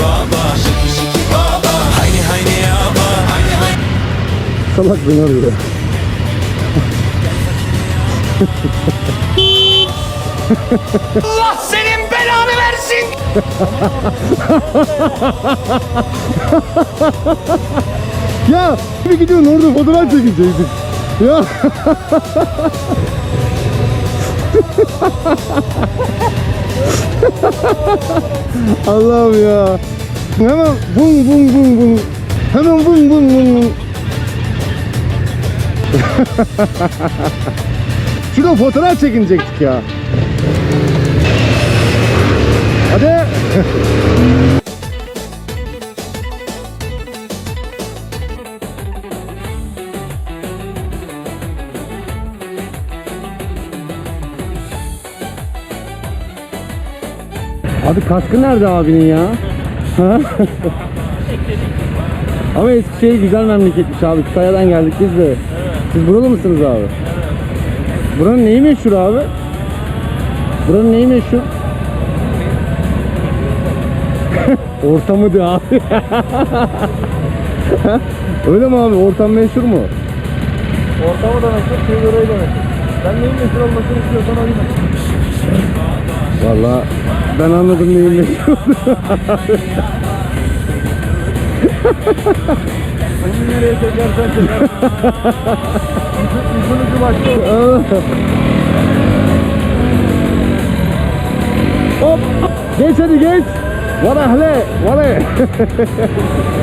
baba Şiki şiki baba Haydi haydi yaba Haydi haydi Salak beni arıyor. Allah senin belanı versin Ya bir gidiyorsun orada fotoğraf çekecektik. Ya. Allah'ım ya. Hemen bum bum bum bum. Hemen bum bum bum bum. Şurada fotoğraf çekinecektik ya. Hadi. Abi kaskı nerede abinin ya? Ama Eskişehir güzel memleketmiş abi. Kütahya'dan geldik biz de. Siz buralı mısınız abi? Buranın neyi meşhur abi? Buranın neyi meşhur? Ortamı diyor abi. Öyle mi abi? Ortam meşhur mu? Ortamı da meşhur, şey böreği de meşhur. Sen neyin meşhur olmasını istiyorsan o yine. Valla ben anladım neyin meşhur. Seni nereye çekersen çeker. İşin ucu başka. Hop! Geç hadi geç! Vara hele! Vara!